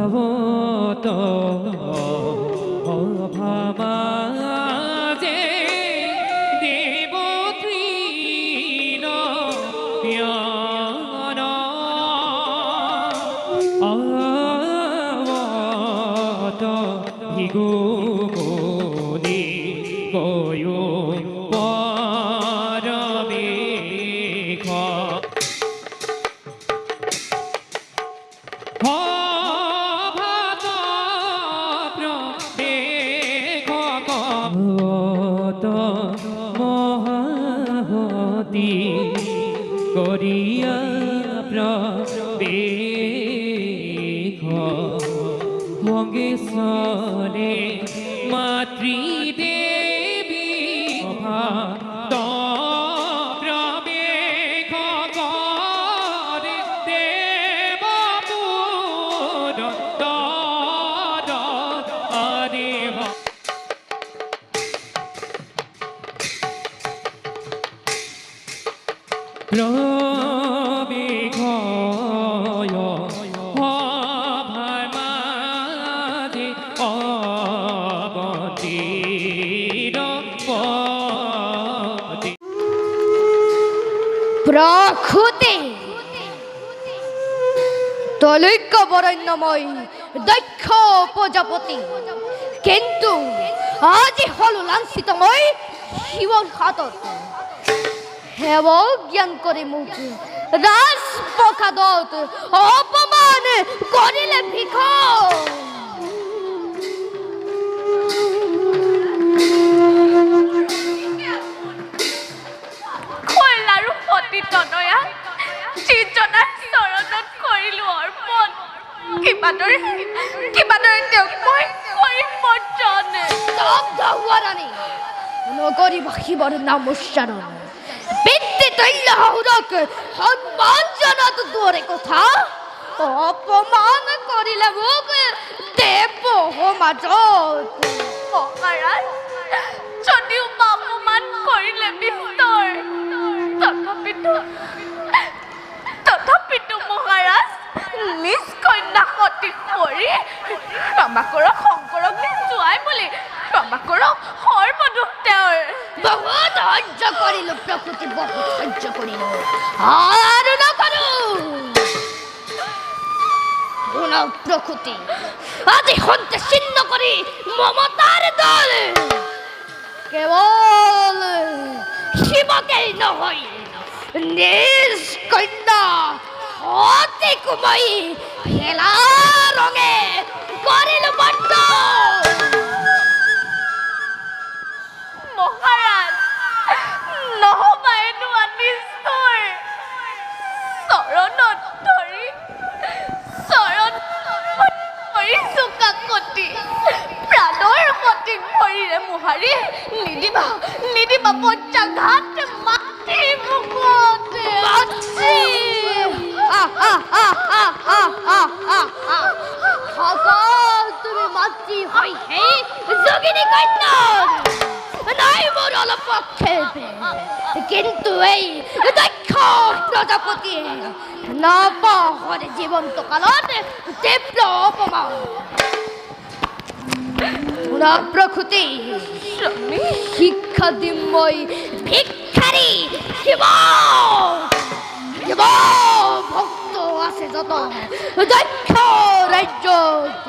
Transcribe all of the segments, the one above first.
আবত প্রবেশ করে দেবপুর দেব প্রবেঘয় তলৈক্য বরণ্যময় দক্ষ প্রজাপতি। কিন্তু আজি হল লাঞ্ছিতময় শিৱৰ হাতত। হেব জ্ঞান কৰি মোক ৰাজপ্ৰসাদত অপমান কৰিলে ভিখ কইলাৰো পতি তনয়া যিজনাৰ চৰণত কৰিলো অৰ্পণ কিবাদৰে কিবাদৰে তেওঁক মই কৰিম বৰ্জনে স্তব্ধ হোৱা ৰাণী। নগৰিবা শিৱৰ নাম উচ্চাৰণ পিতৃ তৈল্য হৌৰক সন্মান জনাটো দূৰে কথা। অপমান কৰিলে মোক দেৱ সমাজত কন্যা সতী কৰি ক্ষমা কৰক শংকৰক জোৱাই বুলি। ক্ষমা কৰক সৰ্বদোষ তেওঁৰ বহুত সহ্য কৰিলো প্ৰকৃতি বহুত সহ্য কৰিলো আৰু নকৰো শুনাও প্ৰকৃতি আজি সন্তে ছিন্ন কৰি মমতাৰ দল। কেৱল শিৱকেই নহয় নিজ কন্যা অতি কুমই খেলা ৰঙে কৰিলো বন্ধ মহাৰাজ নহবা এনেকুৱা নিষ্ঠুৰ চৰণত ধৰি চৰণ ধৰি চোকা কটি, প্ৰাণৰ সঠিক ভৰিৰে মোহাৰি নিদিবা নিদিবা পঞ্চাঘাত মাটি মুখতে। সকল তুমি মাতৃ হয় যোগিনী কন্যাৰ নাই মোৰ অলপ আক্ষেপ কিন্তু এই দক্ষ প্ৰজাপতিয়ে নপহৰে জীৱন্ত কালত তীব্ৰ অপমান। স্বামী। শিক্ষা দিম মই ভিক্ষাৰী আছে যত দক্ষ ৰাজ্যত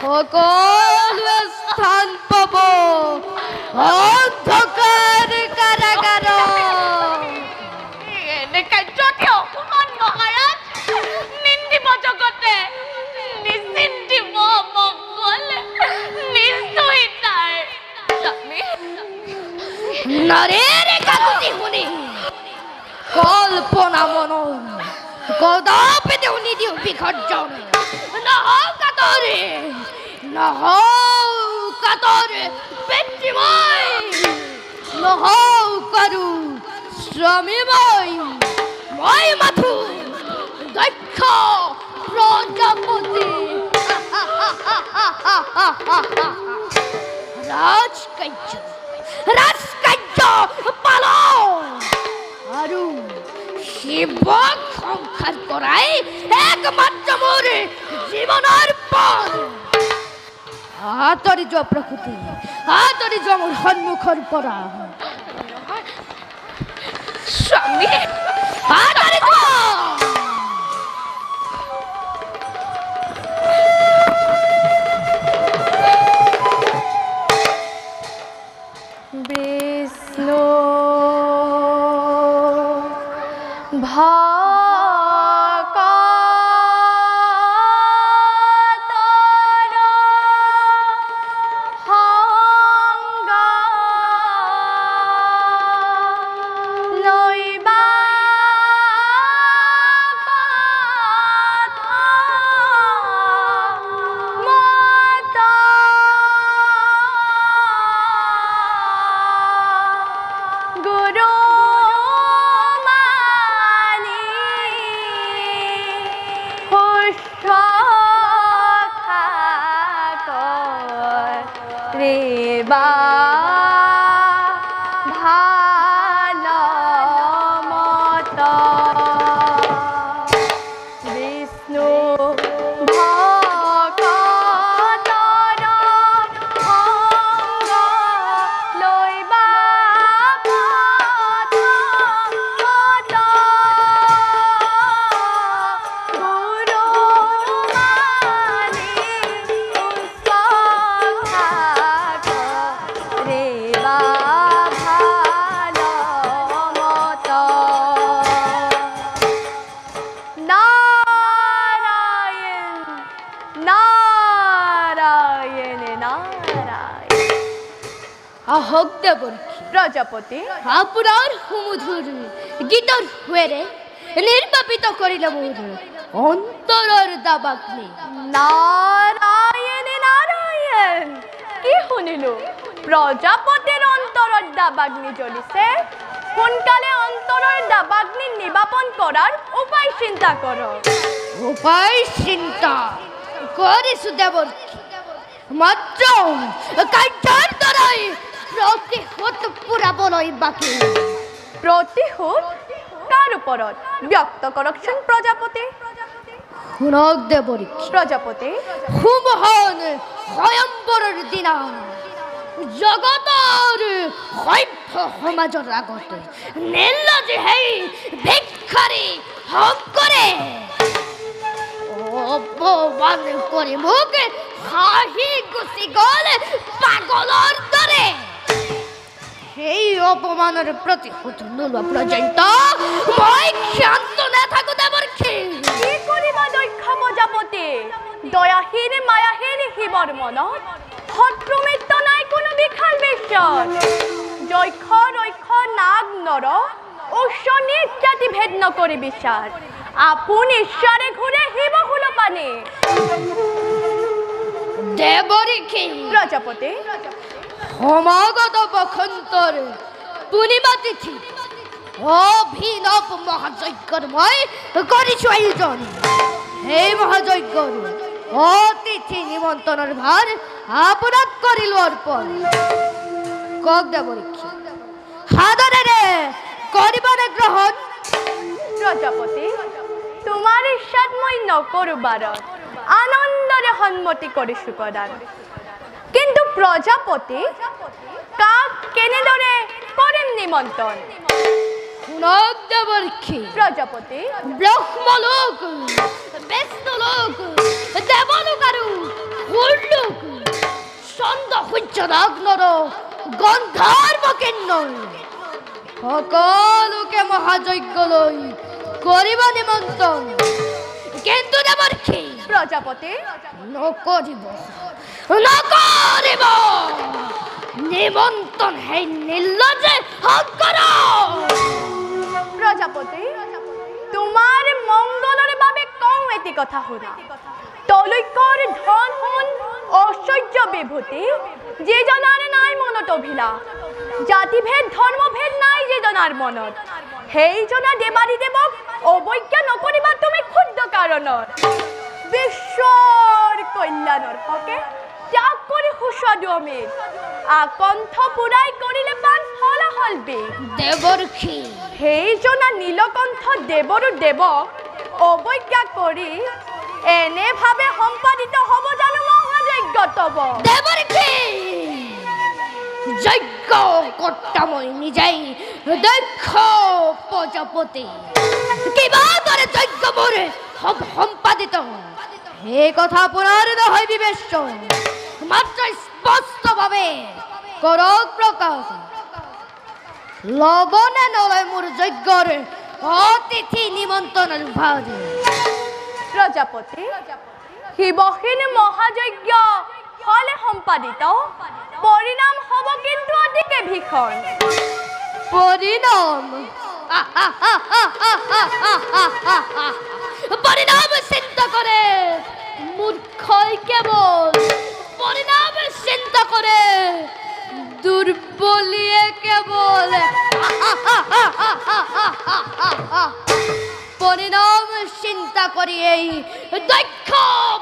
সকলোৱে স্থান পাব নিশ্চয়তাৰ স্বামী নৰেৰে কাকুতি শুনি কল্পনা মনৰ নিদিও বিসৰ্জন নহও কাতৰে নহও কাতৰে পিতৃময় নহও কাৰো স্বামী মই মই মাথো দক্ষ প্ৰজাপতি ৰাজকাৰ্য ৰাজকাৰ্য পালন। আৰু শিৱক সংসার করাই একমাত্র মোর জীবনের পর আতরি জ প্রকৃতি আতরি জ মোর সন্মুখর পরা। স্বামী আতরি ভালো আহক দেবর প্রজাপতি আপনার হুমধুর গীতর হুয়েরে নির্বাপিত করিল মোর। অন্তরর দাবাগ্নি, নারায়ণ নারায়ণ, কি শুনিল? প্ৰজাপতিৰ অন্তৰত দাবাগ্নি জ্বলিছে। সোনকালে অন্তৰৰ দাবাগ্নি নিবাপন কৰাৰ উপায় চিন্তা কৰক উপায় চিন্তা করিস দেবর। মাত্র কার্যর দ্বারাই প্রতিহত পুরাবলই বাকি। প্ৰতিশোধ কাৰ ওপৰত ব্যক্ত কৰকচোন প্ৰজাপতি শুনক দেবরী। প্ৰজাপতি স্বয়ম্বরের দিনা। জগতর সভ্য সমাজৰ আগতে নির্লজ হেই ভিক্ষাৰী শংকৰে অপমান কৰি মোক হাঁহি নাথাকো দেৱৰ্ষী কি কৰিব দক্ষ প্ৰজাপতি দয়াহীন মায়াহীন শিৱৰ মনত শত্ৰু মিত্ৰ নাই কোনো বিশাল বিশ্বৰ যক্ষ ৰক্ষ নাগ নৰ উচ্চ নিজ জাতি ভেদ নকৰি বিচাৰ আপোন ঈশ্বৰে ঘূৰে শিৱ শুল পানী। দেৱৰ্ষী প্ৰজাপতি সমাগত বসন্তৰ পূৰ্ণিমা তিথি অভিনৱ মহাযজ্ঞৰ মই কৰিছো আয়োজন। সেই মহাযজ্ঞৰ অতিথি নিমন্ত্ৰণৰ ভাৰ আপোনাক কৰিলো অৰ্পণ কওক দেৱৰীক্ষী সাদৰেৰে কৰিবনে গ্ৰহণ প্ৰজাপতি তোমাৰ ইচ্ছাত মই নকৰোঁ বাৰত। আনন্দৰে সন্মতি কৰিছোঁ প্ৰদান। কিন্তু প্ৰজাপতি কাক কেনেদৰে কৰিম নিমন্ত্ৰণ শুনক দেৱৰীক্ষী প্ৰজাপতি ব্ৰহ্মলোক বিষ্ণুলোক দেৱলোক আৰু সুৰলোক চন্দ্ৰ সূৰ্য নগ্নৰ গন্ধৰ্ব কিন্নৰ সকলোকে মহাযজ্ঞলৈ কৰিব নিমন্ত্ৰণ কিন্তু দেৱৰ্ষী প্ৰজাপতি নকৰিব নকৰিব নিমন্ত্ৰণ সেই নিৰ্লজে শংকৰ প্ৰজাপতি তোমাৰ মংগলৰ বাবে কওঁ এটি কথা শুনা তলৈকৰ ধন সোণ ঐশ্বৰ্য বিভূতি যিজনাৰ নাই মনত অভিলাষ জাতিভেদ ধৰ্মভেদ নাই যিজনাৰ মনত। সেইজনা দেৱাৰী দেৱক অৱজ্ঞা নকৰিবা তুমি ক্ষুদ্ৰ কাৰণত বিশ্বৰ কল্যাণৰ হকে অমিত আকণ্ঠ পুৰাই কৰিলে পান ফলাফল বিষ দেৱৰ্ষী সেইজনা নীলকণ্ঠ দেৱৰো দেৱক অৱজ্ঞা কৰি এনেভাৱে সম্পাদিত হ'ব জানো মহাযজ্ঞ তব। যজ্ঞ মই নিজেই দক্ষ প্ৰজাপতি। কিবা যজ্ঞ সম্পাদিত সেই কথা পুনৰ নহয় বিবেচ্য। মাত্ৰ স্পষ্টভাৱে কৰক প্ৰকাশ ল'ব নে নলয় মোৰ যজ্ঞৰ অতিথি নিমন্ত্ৰণৰ ভাজ। প্ৰজাপতি শিৱসীন মহাযজ্ঞ হলে সম্পাদিত। পৰিণাম হ'ব কিন্তু অতিকে ভীষণ। পরিণাম। পরিণাম চিন্তা করে মূর্খই কেবল। পরিণাম চিন্তা করে। দুর্বলিয়ে কেবল। পরিণাম চিন্তা করি এই দক্ষ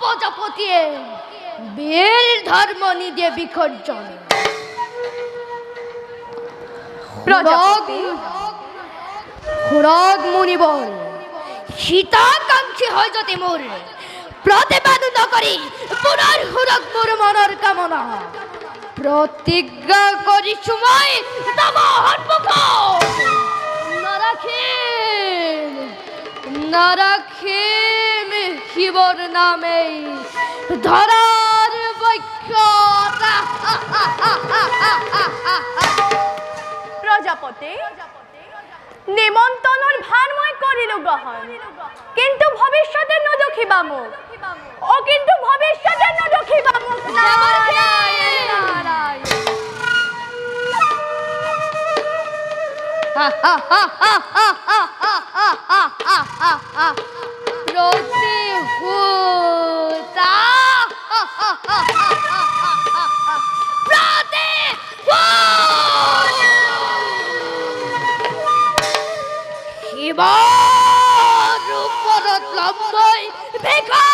প্রজাপতিয়ে বীর ধর্ম নিজে বিসর্জন। প্রজাপতি। খুরগ মুনিবর সীতাকাঙ্ক্ষী হয় যদি মোর প্রতিবাদ নকরি পুনর হুরক মোর মনের কামনা। প্রতিজ্ঞা করি সময়, তব হন্মুখ নারাখিম নারাখিম শিবর নামে ধরার বৈক্ষতা প্ৰজাপতি নিমন্ত্ৰণৰ ভান মই কৰিলো গ্ৰহণ কিন্তু ভৱিষ্যতে নদুখিবা অ কিন্তু ভৱিষ্যতে নদুখিবা মোক নাৰায়ণ, নাৰায়ণ। প্রতিহুতা লম্বই ভীষণ